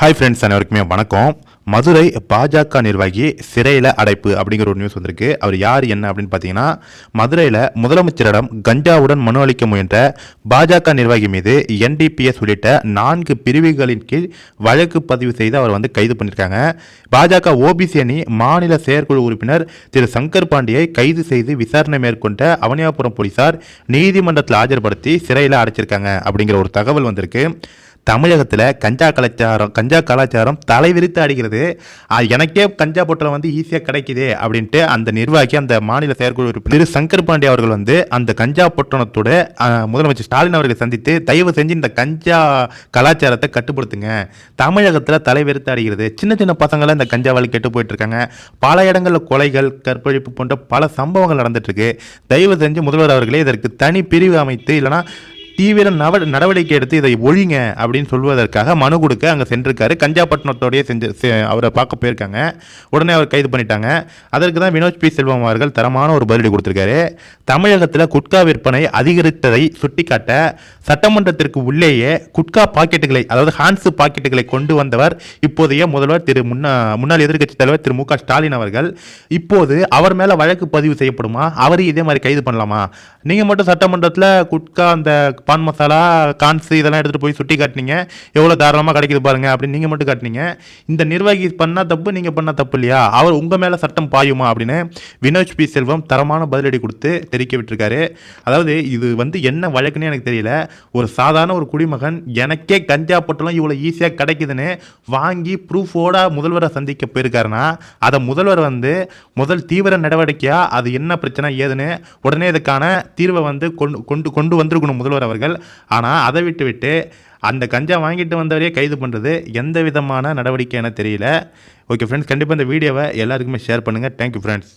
Hi friends அனைவருக்குமே வணக்கம். மதுரை பாஜக நிர்வாகி சிறையில் அடைப்பு அப்படிங்கிற ஒரு நியூஸ் வந்திருக்கு. அவர் யார் என்ன அப்படின்னு பார்த்தீங்கன்னா மதுரையில் முதலமைச்சரிடம் கஞ்சாவுடன் மனு அளிக்க முயன்ற பாஜக நிர்வாகி மீது என்டிபிஎஸ் உள்ளிட்ட நான்கு பிரிவுகளின் கீழ் வழக்கு பதிவு செய்து அவர் வந்து கைது பண்ணியிருக்காங்க. பாஜக ஓபிசி அணி மாநில செயற்குழு உறுப்பினர் திரு சங்கர் பாண்டியை கைது செய்து விசாரணை மேற்கொண்ட அவனியாபுரம் போலீசார் நீதிமன்றத்தில் ஆஜர்படுத்தி சிறையில் அடைச்சிருக்காங்க அப்படிங்கிற ஒரு தகவல் வந்திருக்கு. தமிழகத்தில் கஞ்சா கலாச்சாரம் கஞ்சா கலாச்சாரம் தலைவிரித்து அடிக்கிறது எனக்கே கஞ்சா பொட்டலம் வந்து ஈஸியாக கிடைக்குது அப்படின்ட்டு அந்த நிர்வாகி அந்த மாநில செயற்குழு உறுப்பினர் திரு சங்கர் பாண்டே அவர்கள் வந்து அந்த கஞ்சா பொட்டணத்தோட முதலமைச்சர் ஸ்டாலின் அவர்களை சந்தித்து தயவு செஞ்சு இந்த கஞ்சா கலாச்சாரத்தை கட்டுப்படுத்துங்க. தமிழகத்தில் தலைவிரித்து அடிக்கிறது சின்ன சின்ன பசங்களை இந்த கஞ்சாவால் கெட்டு போயிட்டு இருக்காங்க பல இடங்களில் கொலைகள் கற்பழிப்பு போன்ற பல சம்பவங்கள் நடந்துட்டு இருக்கு தயவு செஞ்சு முதல்வர் அவர்களே இதற்கு தனி பிரிவு அமைத்து இல்லைனா தீவிர நவ நடவடிக்கை எடுத்து இதை ஒழிங்க அப்படின்னு சொல்வதற்காக மனு கொடுக்க அங்கே சென்றிருக்காரு. கஞ்சாப்பட்டினத்தோடய செஞ்சு அவரை பார்க்க போயிருக்காங்க. உடனே அவர் கைது பண்ணிட்டாங்க. அதற்கு தான் வினோத் பி. செல்வம் அவர்கள் தரமான ஒரு பதிலடி கொடுத்திருக்காரு. தமிழகத்தில் குட்கா விற்பனை அதிகரித்ததை சுட்டிக்காட்ட சட்டமன்றத்திற்கு உள்ளேயே குட்கா பாக்கெட்டுகளை அதாவது ஹான்ஸு பாக்கெட்டுகளை கொண்டு வந்தவர் இப்போதைய முதல்வர் திரு முன்னா முன்னாள் எதிர்க்கட்சி தலைவர் திரு மு க ஸ்டாலின் அவர்கள். இப்போது அவர் மேலே வழக்கு பதிவு செய்யப்படுமா? அவரையும் இதே மாதிரி கைது பண்ணலாமா? நீங்கள் மட்டும் சட்டமன்றத்தில் குட்கா அந்த பான் மசாலா கான்ஸ் இதெல்லாம் எடுத்துகிட்டு போய் சுட்டி காட்டினீங்க. எவ்வளோ தாராளமாக கிடைக்குது பாருங்கள் அப்படின்னு நீங்கள் மட்டும் காட்டினீங்க. இந்த நிர்வாகி பண்ணால் தப்பு நீங்கள் பண்ணால் தப்பு இல்லையா? அவர் உங்கள் மேலே சட்டம் பாயுமா அப்படின்னு வினோஜ் பி. செல்வம் தரமான பதிலடி கொடுத்து தெரிவிக்க விட்டுருக்காரு. அதாவது இது வந்து என்ன வழக்குன்னு எனக்கு தெரியல. ஒரு சாதாரண ஒரு குடிமகன் எனக்கே கஞ்சா பொட்டலம் இவ்வளோ ஈஸியாக கிடைக்குதுன்னு வாங்கி ப்ரூஃபோட முதல்வரை சந்திக்க போயிருக்காருன்னா அதை முதல்வர் வந்து முதல் தீவிர நடவடிக்கையாக அது என்ன பிரச்சனை ஏதுன்னு உடனே இதுக்கான தீர்வை வந்து கொண்டு கொண்டு கொண்டு வந்திருக்கணும் முதல்வர் அவர்கள் ஆனால் அதை விட்டு விட்டு அந்த கஞ்சா வாங்கிட்டு வந்தவரையே கைது பண்ணுறது எந்த விதமான நடவடிக்கை என தெரியல. ஓகே ஃப்ரெண்ட்ஸ் கண்டிப்பாக இந்த வீடியோவை எல்லாருக்குமே ஷேர் பண்ணுங்கள் தேங்க்யூ ஃப்ரெண்ட்ஸ்